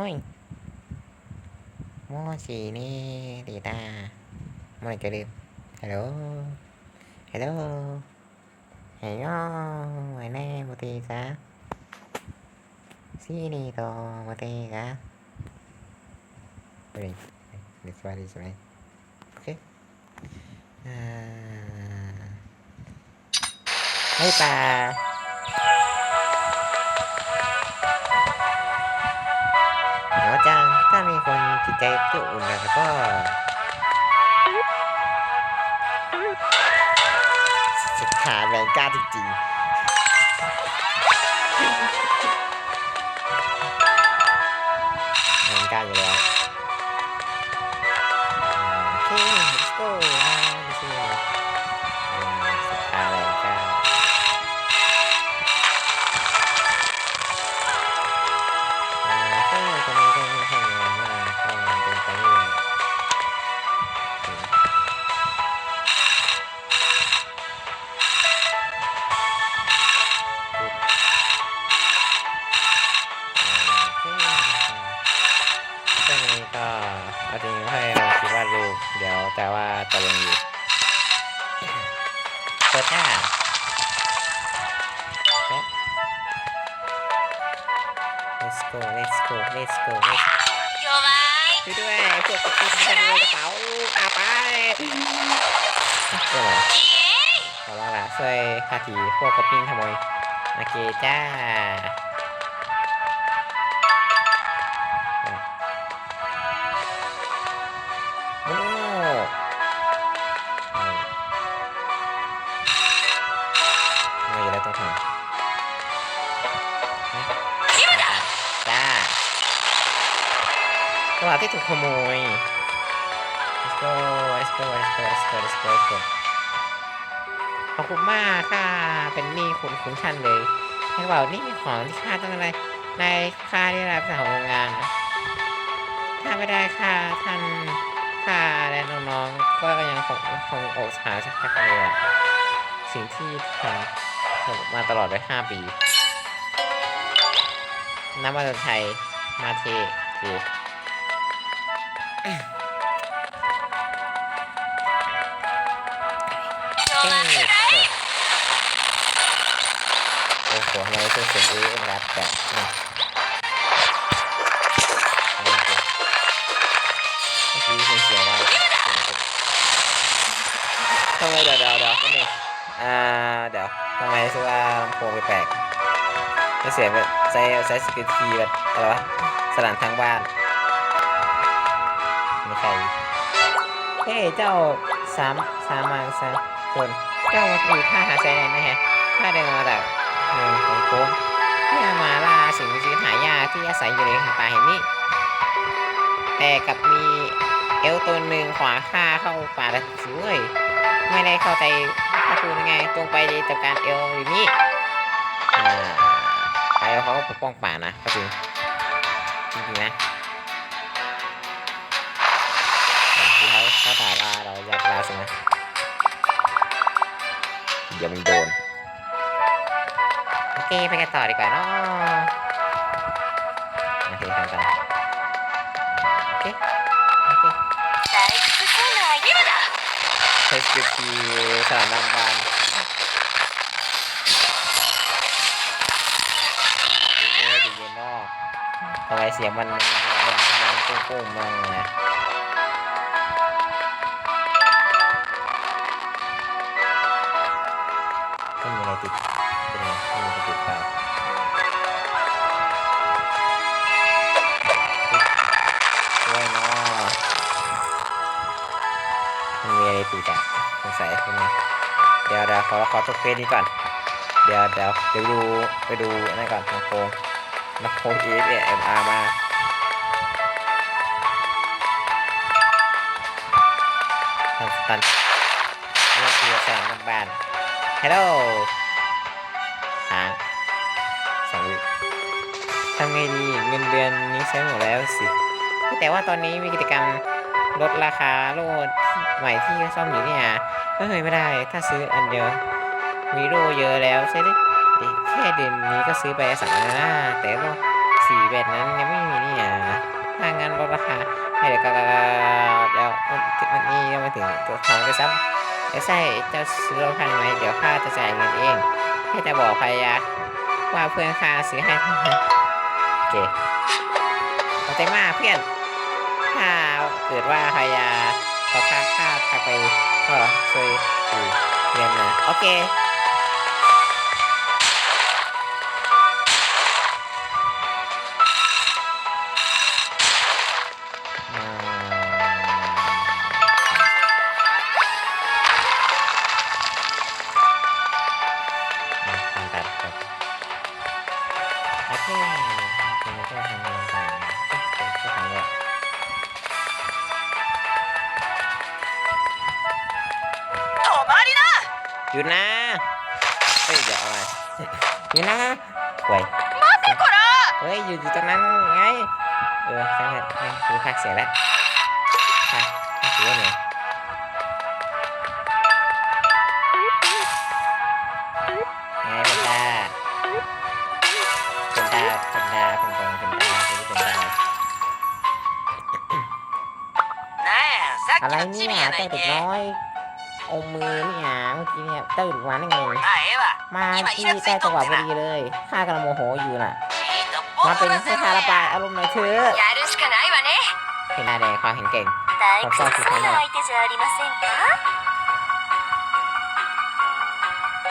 ห้ยโมสีนี่ดีตาเมื่อไหร่จะลืมฮัลโหลฮัลโหลฮัลโห จิตใจเตื้ออุ่นแล้วก็สุดขาแรงกล้าจริงๆแรงกล้าอยู่แล้ว กำลังอยู่เปิดหน้าแป๊ let's go let's go let's go let's go โยบายช่วยด้วยพวกติดกันในกระเป๋าอาไปก็เลยเย้ขอร้องละช่วยคาทีพวกกระปิ้งขโมยโอเคจ้า ต้องทำ今だจ้าจังหวะที่ถูกขโมย let's go let's go let's go let's go let's go let's go ขอบคุณมากค่ะ เป็นหนี้คุณคุณท่านเลยให้บอกนี่มีของที่ค่าต้องอะไร ในค่าที่รับจากโรงงานนะถ้าไม่ได้ค่าท่านค่าและน้องๆ ก็ยังคงคงอกหาสักพักเลยอะสิ่งที่ทำ มาตลอดไปห้าปี น้ำมันไทยมาเทคือโอ้โหทำไมเสียงเสียงอื้อรับแต่นี่เมื่อกี้เสียงเสียงว่าเดทำไมเดี๋ยวเดี๋ยวเดี๋ยวก็มี อ่า เดี๋ยวทำไมเสึกว่าลำโพงแปลกๆไม่เสียแบบใช้ใช้สกิลทีแบบอะไรวะสลันทางบ้านไม่ใครเฮ้เจ้าสามสามมาสามคนเจ้าอยู่ท่าหาใจแดนนะฮะข้าเดินมาจากเมืองของโค้งเพื่อมาล่าสิ่งมีชีวิตหายากที่อาศัยอยู่ในป่าแห่งนี้ แต่กับมีเอลตัวหนึ่งขวางข้าเข้าป่าแล้วสิเว้ย ไม่ได้เข้าใจข้าพูดยังไงตรงไปดีจัดการเอลอยู่นี่อ่าไปแล้วเขาก็ปกป้องป่านะก็จริงจริงๆนะที่เขาเขาถามว่าเราอยากลาใช่ไหมเดี๋ยวมันโดนโอเคไปกันต่อดีกว่าเนาะโอเคทำกันโอเค ช้สกิลทีสนามด้านบ้านเออดีเย็นนอกอะไรเสียงมันมันมันโปุ้งๆมากเลยนะ มันมีอะไรติดอะสงสัยใช่ไหมเดี๋ยวเดี๋ยวขอขอจบเพจนี้ก่อนเดี๋ยวเดี๋ยวเดี๋ยวดูไปดูนั่นก่อนลำโพงลำโพง EF MR มาตันตันนี่คือสนามบ้านฮัลโหลหางสองวิทำไงดีเงินเดือนนี้ใช้หมดแล้วสิ แต่ว่าตอนนี้มีกิจกรรมลดราคาโลด ใหม่ที่ซ่อมอยู่เนี่ยเฮ้ยไม่ได้ ถ้าซื้ออันเดียวมีโลเยอะแล้วใช่ไหมแค่เดือนนี้ก็ซื้อไปสามอันแล้วนะแต่โลสี่เบ็ดนั้นยังไม่มีนี่นะถ้างั้นลดราคาให้เดี๋ยวก็เดี๋ยวมันมันนี่ยังไม่ถึงตัวทางด้วยซ้ำเดี๋ยวใช่จ้าซื้อรถคันไหมเดี๋ยวข้าจะจ่ายเงินเองให้จะบอกพยาว่าเพื่อนข้าซื้อให้โอเคขอบใจมากเพื่อนถ้าเกิดว่าพยา ขอค่าค่าพาไปก็ช่วยดูเงินนะโอเคอืมทำตัดครับโอเคคุณก็ทำงานต่อเอยู่นะเฮ้ยเดี๋ยวอะอยู่นะห่วยมาพี่กดอะเฮ้ยอยู่อยู่ตรงนั้นไงเออใช่ใช่คือพักเสียแล้วพักพักเสียเลยไงเนตาเนตาเนตาเนตรงนตาเนตาอะไรนี่ยแต่เด็กน้อย อมมือเนี่ยเมื่อกี้เนี่ยเจ้าหวานได้ไง まあええわ มาที่ใกล้จังหวะพอดีเลยข้ากำลังโมโหอยู่น่ะ えーと มา 僕 เป็น の ให้ せい ข้าระบาย や อารมณ์หน่อยเถอะ やるしかないわね เห็นหน้าแดงความเห็นเก่ง 退屈そうな相手じゃありませんか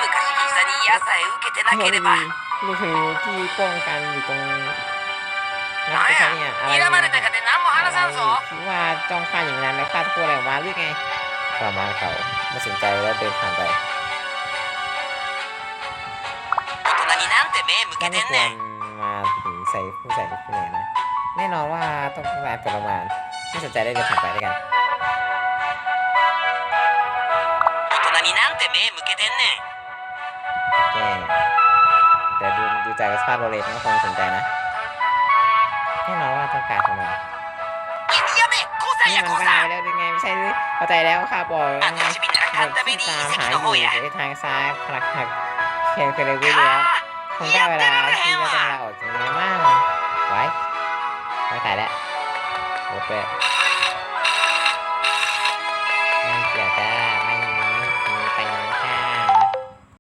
昔膝に矢さえ受けてなければ นี่คือที่ป้องกันอยู่ตรงนั้นเป็นใครเนี่ยอะไร 睨まれたかで何も話さんぞ คิดว่าจ้องข้าอย่างนั้นแล้วข้าพูดอะไรออกมาหรือไงประมาณเขา ไม่สนใจแล้วเดินผ่านไปก็ไม่ควมาถึงใส่ผู้ใส่ผู้ไหนนะแน่นอนว่าต้องแวะรลมาณไม่สนใจได้เดินผ่านไปด้วยกันโอเคแต่ดูดูจากสภาพโรเลตก็คงสนใจนะแน่นอนว่าต้องการทำไมนี่มันบ้าไปแล้วหรือไงไม่ใช่หรือเข้าใจแล้วค่ะบอกแล้วไง ตามหาอยู่ในทางซ้ายผลักหัเขียนกันเลยวิเดียคงได้เวลาที่จะต้องลาออกจากนี้มากไว้ ไม่ายแล้วโอเค